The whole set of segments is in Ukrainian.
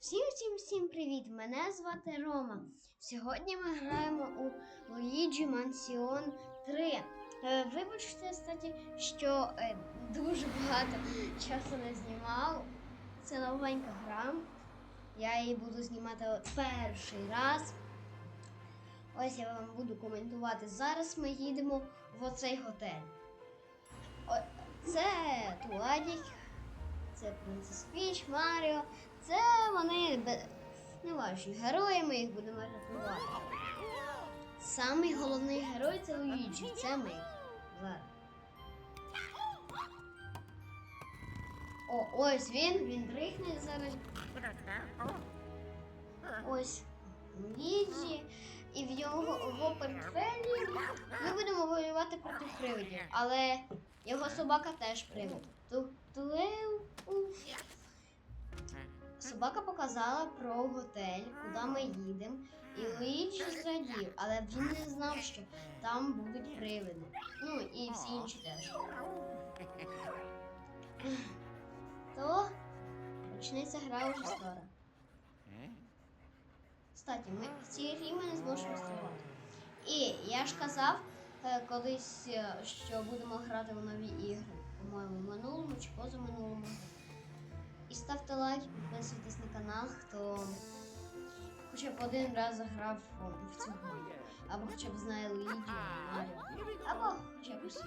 Всім всім всім привіт! Мене звати Рома. Сьогодні ми граємо у Luigi Mansion 3. Е, Вибачте, кстати, що е, дуже багато часу не знімав. Це новенька гра. Я її буду знімати перший раз. Ось я вам буду коментувати. Зараз ми їдемо в оцей готель. Це Туадік, це Принцес Піч, Маріо. Це вони не важні герої, ми їх будемо рятувати. Самий головний герой це Луїджі, це ми. Зараз. О, ось він, він дрихне зараз. Ось Луїджі. І в його портфелі ми будемо воювати проти привидів. Але його собака теж привид. Ту- туеу, уф. Собака показала про готель, куди ми їдемо, і Луїджі зрадів, але він не знав, що там будуть привиди. Ну і всі інші теж. То почнеться гра вже скоро. Кстати, ми в цій грі ми не зможемо стріляти. І я ж казав е, колись, е, що будемо грати в нові ігри. По-моєму, минулому чи позаминулому. Ставте лайк, підписуйтесь на канал, хто хоча б один раз заграв в цю гру. Або хоча б знає Маріо. Або хоча б усі.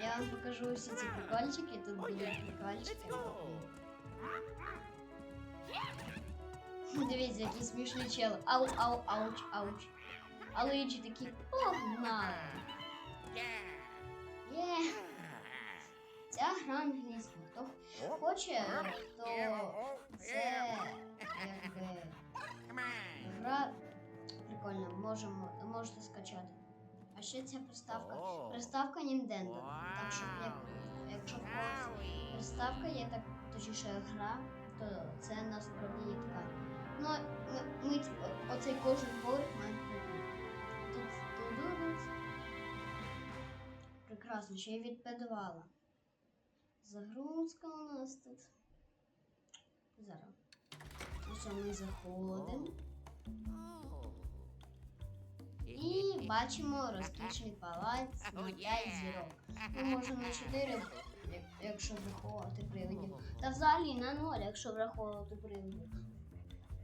Я вам покажу всі ці прикольчики, тут будуть прикольчики. Дивіться, який смішний чел. Ау, ау, ауч, ауч. А Луїджі такий погнали. Є. Ця гра англійська. Хто хоче, то це якби гра прикольна, можемо, можете скачати. А ще ця приставка. Приставка Nintendo. Так що як, якщо приставка є так, точніше гра, то це насправді є така. Ну, ми, оцей кожен поверх має прикольно. Тут тут Прекрасно, ще й відпедувала. Загрузка у нас тут. Зараз. Ось ми заходимо. І бачимо розкішний палац на 5 зірок. Ми можемо на 4, якщо враховувати привидів. Та взагалі на 0, якщо враховувати привидів.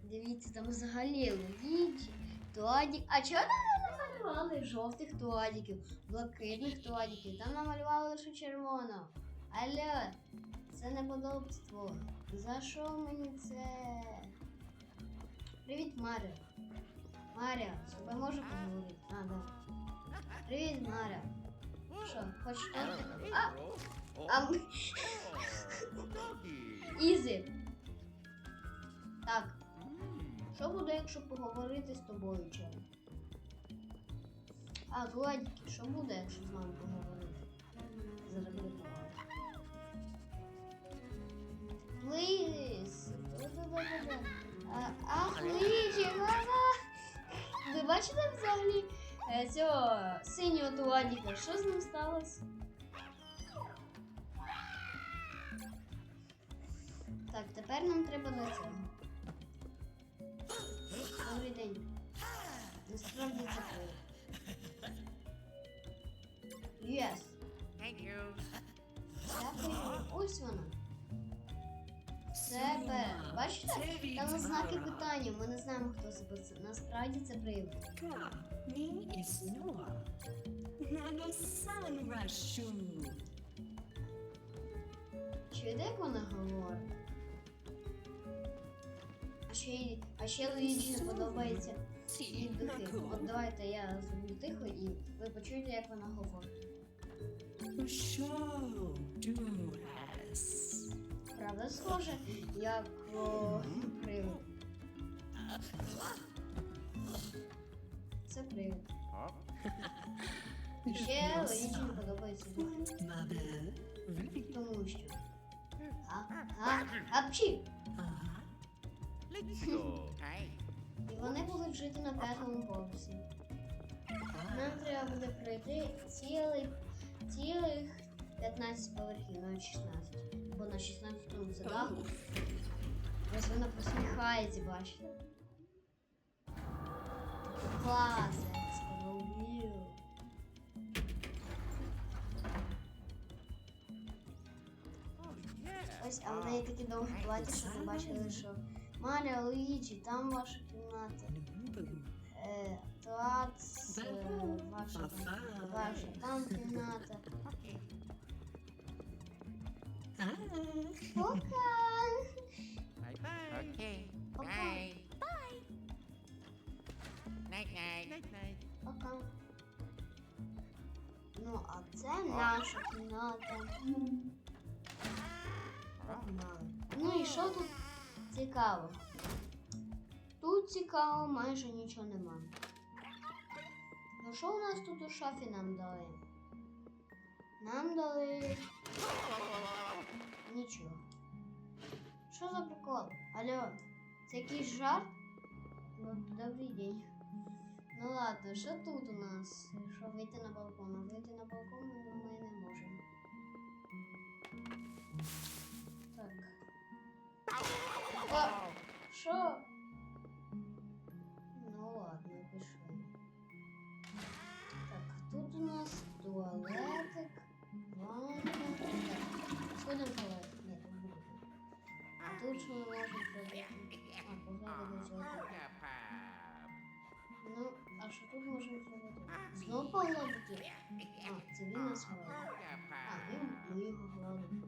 Дивіться, там взагалі Луїджі, Туадік. А чого там намалювали жовтих туадіків, блакитних туадіків? Там намалювали лише червоного. Алло, це неподобство. За що мені це? Привіт, Маріо. Маріо, з тобою можу поговорити? А, да. Привіт, Маріо. Що, хочеш тортик? А, а ми... Ізі. Так, що буде, якщо поговорити з тобою, чел? А, Владіки, що буде, якщо з нами поговорити? Зараз Ах, Ліджі, мама! Ви бачите взагалі е, цього синього туладіка? Що з ним сталося? Так, тепер нам треба до цього. Добрий день. Насправді це. Thank you. Дякую. Ось вона. Це Б. Бачите? Там знаки питання. Ми не знаємо, хто це. Насправді це. Nano Sunrushu. Чуєте, як вона говорить? А ще, а ще Луїджі не подобається їй духи. От давайте я зроблю тихо і ви почуєте, як вона говорить. Show do us. Правда, схоже, як о, привид. Це привид. Ще Луїджі не подобається. Тому що. Апчі! І вони будуть жити на п'ятому поверсі. Нам треба буде пройти цілих, цілих 15 поверхів, навіть 16. Бо на 16-му це дах. Ось вона посміхається, бачите. Клас, я сказав. Ось, а в неї такі довгі платі, що ви бачили, що Маріо, Луїджі, там ваша кімната. Е, Туац, е, ваша, ваша там кімната. Пока! Bye bye. Okay. Okay. Bye. Night night. Night night. Пока. Ну, а це наша кімната. Погнали. Ну і що тут цікаво? Тут цікаво майже нічого нема. Ну що у нас тут у шафі нам дали? Нам дали нічого. Що за прикол? Алло, це якийсь жарт? Ну, Добрий день. Ну ладно, що тут у нас? Що вийти на балкон? А вийти на балкон ми, не можемо. Так. Що? тут можемо зробити? Знову погладити? А, це він нас гладить. Yeah, А, pop. він ми його гладимо.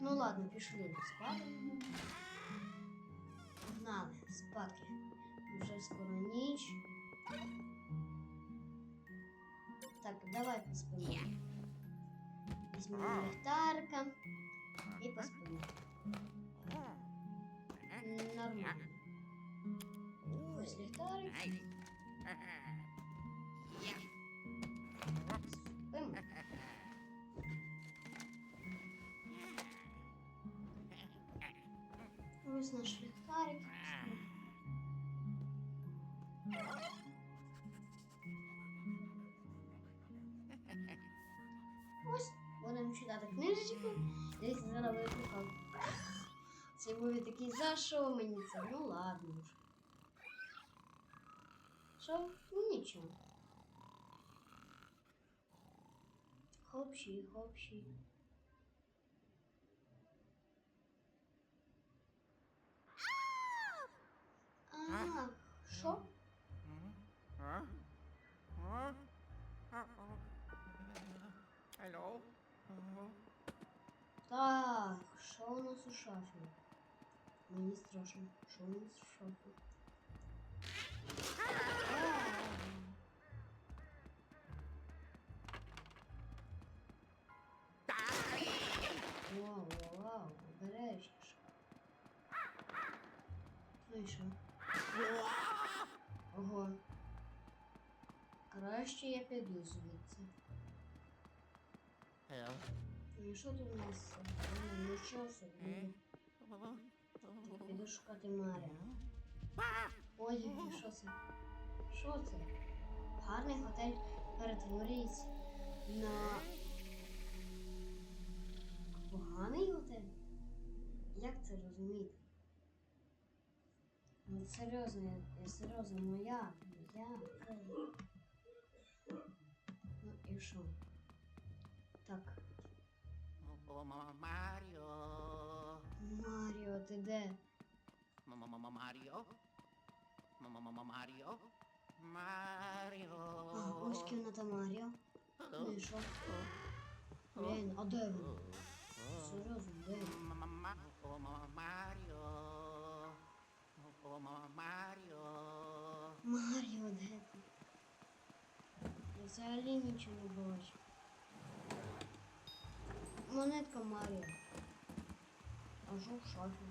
Ну ладно, пішли спати. Погнали, спати. Вже скоро ніч. Так, давай поспимо. Візьмемо ліхтарика і поспимо. Uh-huh. Нормально. Ось ліхтарик, Спимо. Ось наш ліхтарик. Ось будемо читати книжечку. Дивіться, зараз викликав. Це буде такий, за що мені це? Ну ладно. Що? Ну нічого. Хопші, хопші. А, що? Uh, Так, що у нас у шафі? Мені страшно. Що у нас у шафі? Ну? Ого. Краще я піду звідси. Hello? Ну і що тут у нас? Ну, нічого собі. Піду шукати Марія. Ой, що це? Що це? Гарний готель перетворюється на поганий готель? Як це розуміти? Серйозно, я, я серйозно, ну як? Ну? Ну і що? Так, Mario. Маріо, ти де? Mario? Mario? Mario. А, ось кімната Маріо. Ну і що? Блін, а де він? Серйозно, де він? Mario. Маріо, де ти? Я взагалі нічого не бачу. Монетка Маріо. А що в шафі?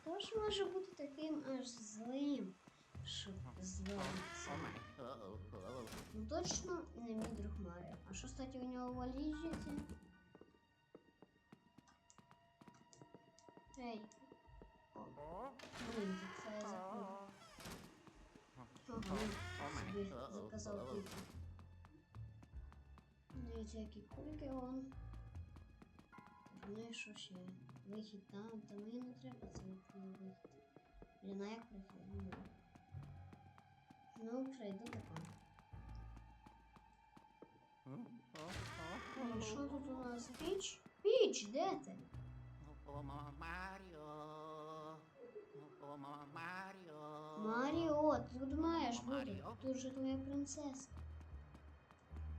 Хто ж може бути таким аж злим, щоб зловитися? Ну точно не мій друг Маріо. А що, кстати, у нього в валізі це? Ей. О, блін, це. Ага, собі заказав піцу. Дивіться, які кульки. Ну і що ще? Вихід там, та мені не треба це вихід. Блін, як прихід? Ну, прийду тако. Ну, що тут у нас? Піч? Піч, де ти? Маріо. Маріо. Маріо, ти тут маєш бути. Маріо? Тут же твоя принцеса.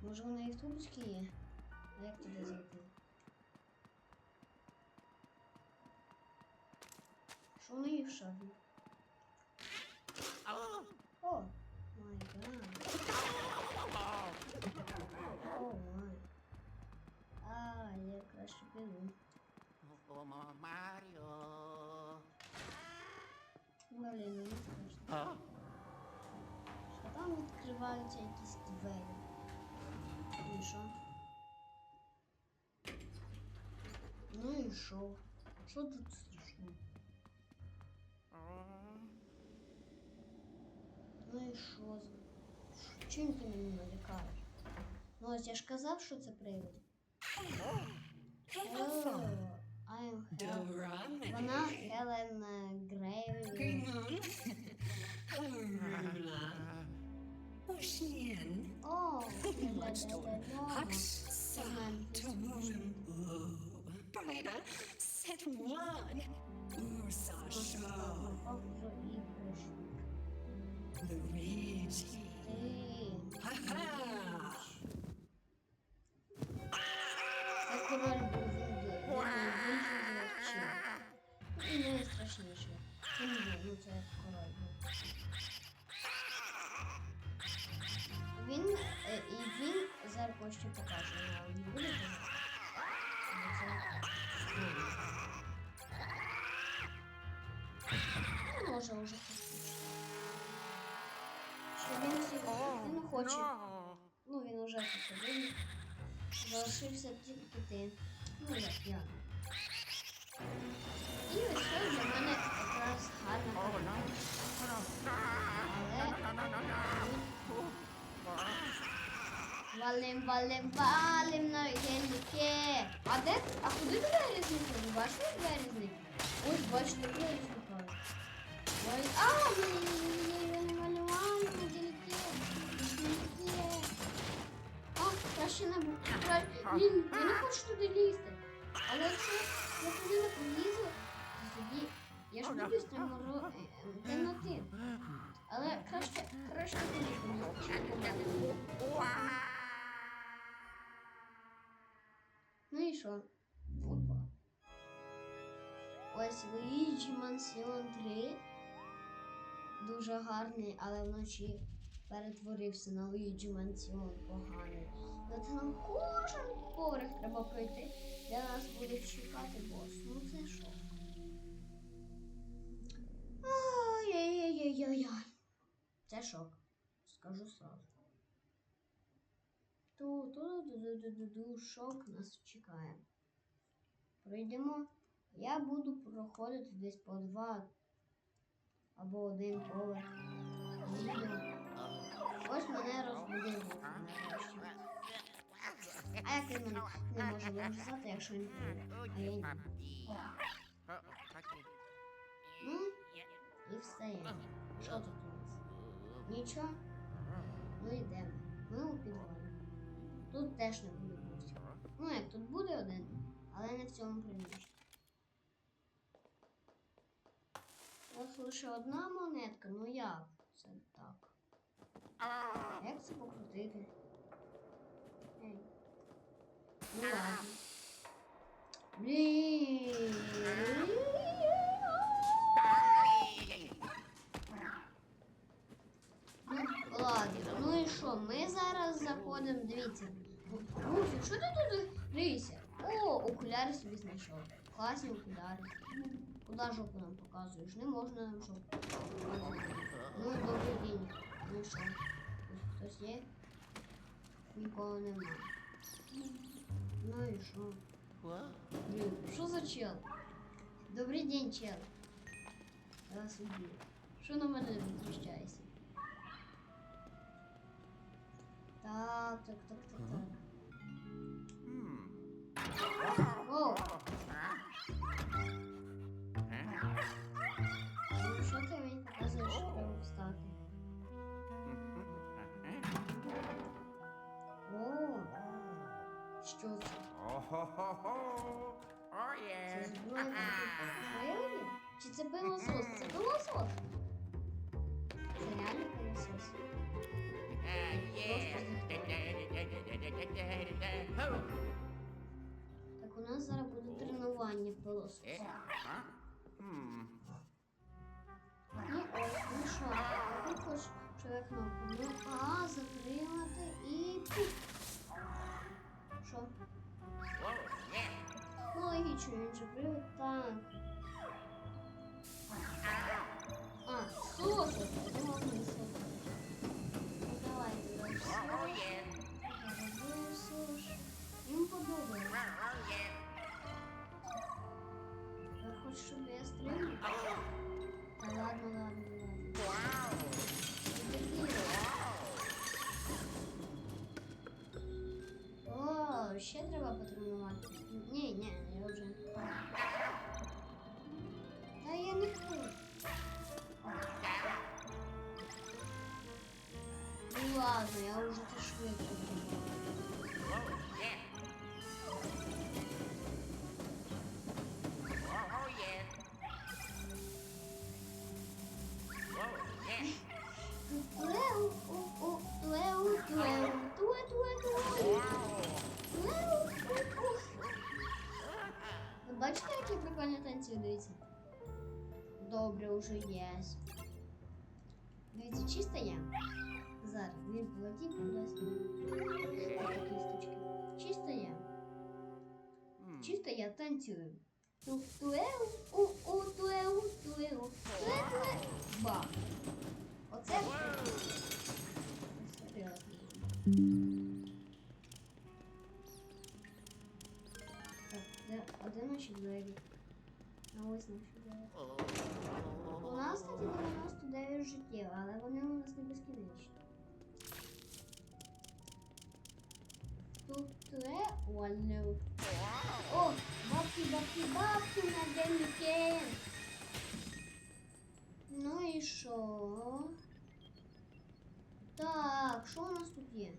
Може вона і в тубочці є? А як туди зайти? Що в неї в шафі? О, май гад. О, май. А, я краще піду. Маріо. Блін, мені страшно. Що там відкриваються якісь двері? Ну і що? Ну і що? Що тут страшно? Ну і що? за- Чим ти мені налякаєш? Ну ось я ж казав, що це. Hello. I'm Helen. Dora. Вона Хелен Грейві. Moon. Arula. Ocean. О, Let's do it. да-да-да-да. Hux. Saturn. Brighter. Set one. Ursa show. Luigi. Haha. Це Зараз кое-що покаже, але не буде казати. Бо це складно. Ну, може вже послухати. Що він всі, він хоче. Ну, він уже тут один. Залишився тільки ти. Ну, як я. Валим, валим, валим на геліки. А де? А куди двері зникли? Ви бачите двері зникли? Ось бачите, двері зникли. Ой, а, ні, малювали на. Геліки. А, краще не бу- кра- Блін, я не хочу туди лізти. Але якщо я туди не полізу, то тоді я ж буду е, темноти. Але краще, краще туди полізти, Ну і що? Опа. Ось Luigi Mansion 3. Дуже гарний, але вночі перетворився на Luigi Mansion поганий. Зате нам кожен поверх треба пройти, де нас будуть чекати бос. Ну це що? Ай-яй-яй-яй-яй. Це шок. Скажу сразу. Ту ту ду ду ду ду шок нас чекає. Пройдемо. Я буду проходити десь по два або один поверх. Ось мене розбудив. А як він мене не може вирізати, якщо він прийде? Ну, і встає. Що тут у нас? Нічого. Ну йдемо. Теж не буде гостів. Ну як тут буде один, але не в цьому приміщенні. Ось лише одна монетка, ну як це так? Як це покрутити? Ей. Ну ладно. Блін. Ну, ладно, ну і що? Ми зараз заходимо, дивіться. Мусик, що ти тут дивися? О, окуляри собі знайшов. Класні окуляри. Куди жопу нам показуєш? Не можна нам жопу. Ну, добрий день. Ну що? Ось хтось є? Нікого нема. Ну і що? Блін, що за чел? Добрий день, чел. Вас уб'ю. Що на мене відвищається? Так, так, так, так, так. О! Ну, що ти мені показуєш, що треба встати? О! Що це? Це зброя проти Чи це пилосос? Це пилосос? Це реально пилосос? Тренування пилососа. Ну ось, ну що, також що кнопку. Ну, а, затримати Уже. Дивіться, чисто я. Зараз він полетів кудись. Чисто я. Чисто я танцюю. Ту, туеу, у, у, туеу, туеу, туе, туе. Ба. Оце. Так, де, а де наші двері? А ось наші двері. У нас, кстати, 99 життів, але вони у нас не безкінечні. Тут туе, валю. О, бабки, бабки, бабки на день вікенд. Ну і що? Так, що у нас тут є?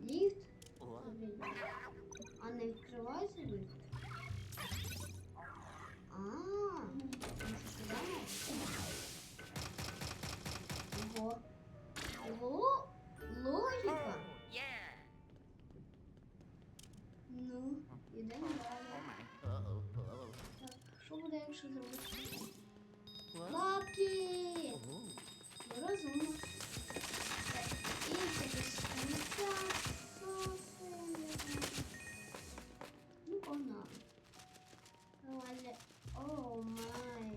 Ліфт? Блін. А не відкривається ліфт? Що зробити? Лапки! Розумно. І якось сміття. Ну, погнали. Давай. О май.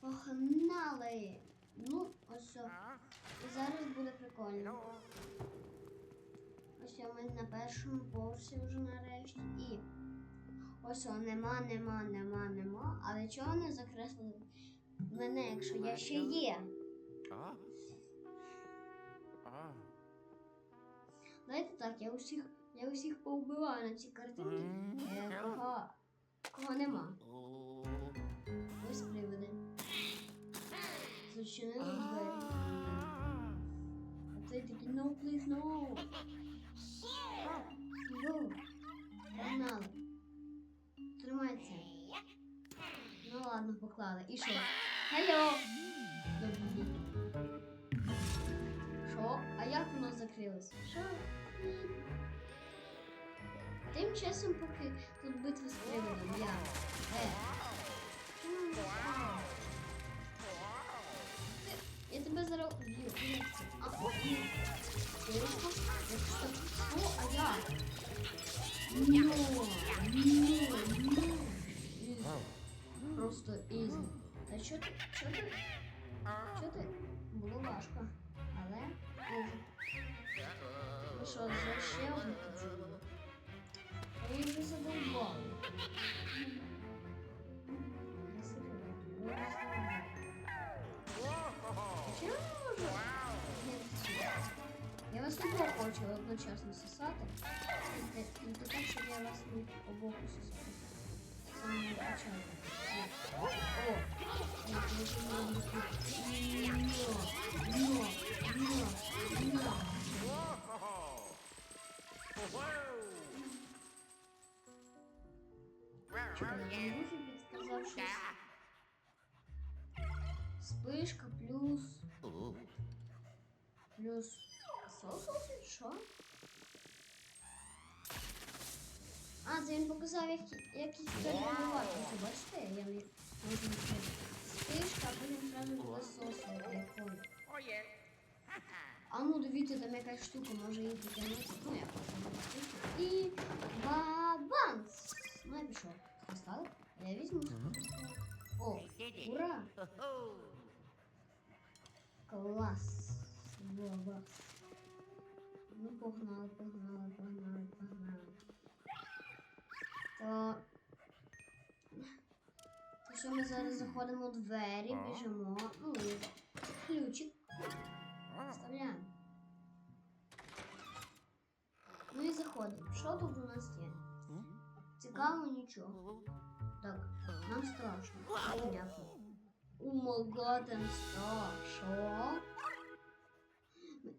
Погнали. Ну, ось. Зараз буде прикольно. Ось ми на першому поверсі вже нарешті. І ось о, нема, нема, нема, нема. Але чого не закреслили мене, якщо я ще є? Знаєте так, я усіх, я усіх повбиваю на ці картинки. Е, кого, кого нема. Ось привиди. Зачинили двері. А цей такий no please no. Поклали. І що? Алло. Що? А як воно закрилось? Що? Тим часом, поки тут битва з приводом, я. Е. Я тебе зараз уб'ю. А, о, просто... Що? А я? Ні, ні, Просто ізі. А що ти? Що ти? Що ти? Було важко. Але. Ну що, за ще картину? Я їх вже задовбав. Я вас обох хоче одночасно сосати. Не так, щоб я вас обох сосати. Вспышка плюс... Плюс... Что? А, це він показав, як, як їх перебувати. Ось, бачите, я не можу нічого. Спишка, а потім зразу туди сосу, я понял. А ну дивіться, там якась штука може її потягнути. Ну, я просто І бабанс! Ну, я пішов. Поставив? Я візьму. О, ура! Клас! Бабас. Ну, погнали, погнали, погнали, погнали. То... То що ми зараз заходимо у двері, біжимо. Ну, і ключик вставляємо. Ну і заходимо. Що тут у нас є? Цікаво нічого. Так, нам страшно. Понятно. О май гад, I'm stuck. Що? М-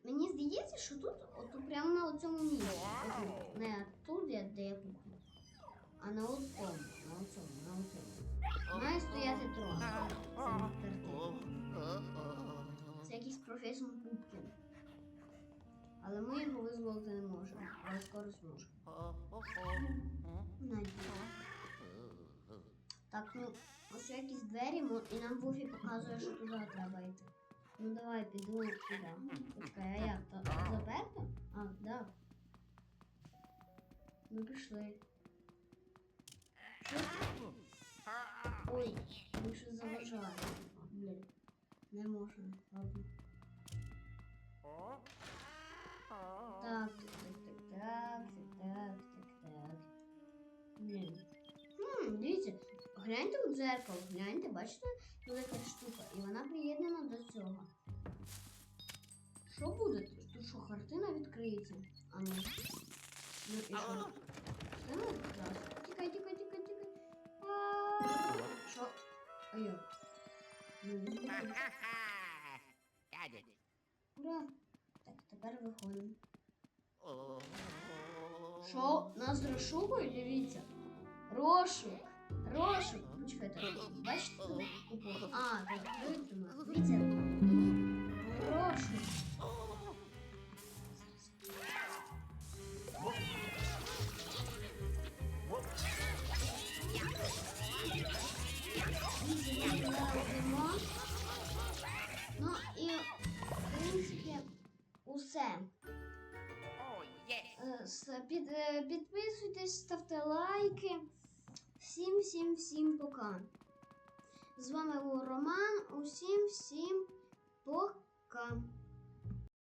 Мені здається, що тут, от прямо на цьому місці. Не тут, де, де я кухня. А на от тому, на оцьому, на оцьому. Має стояти трон. Це не картина. Це якийсь професор Пупкін. Але ми його визволити не можемо. Але скоро зможемо. Надію. Так, ну, ось якісь двері, і нам Вуфі показує, що туди треба йти. Ну давай, піду туди. Почекай, а як? То заперто? А, да. Ну пішли. Що? Ой, ми щось заважаємо. Блін. Не можна. Ладно. Так, так, так, так, так, так, так, так. Блін. Хм, дивіться, гляньте у дзеркало, гляньте, бачите, велика штука, і вона приєднана до цього. Що буде? тут? Що, картина відкриється? А ну. Ну і що? Картина тікай, тікай, тікай. Що? А як? Візьму ключ. Ура! Так, тепер виходимо. Що? Нас розшукують? Дивіться. Розшук. Розшук. Почекайте. Бачите? А, так, витримав. Дивіться. Підписуйтесь, ставте лайки. Всім, всім, всім пока. З вами був Роман. Усім, всім пока.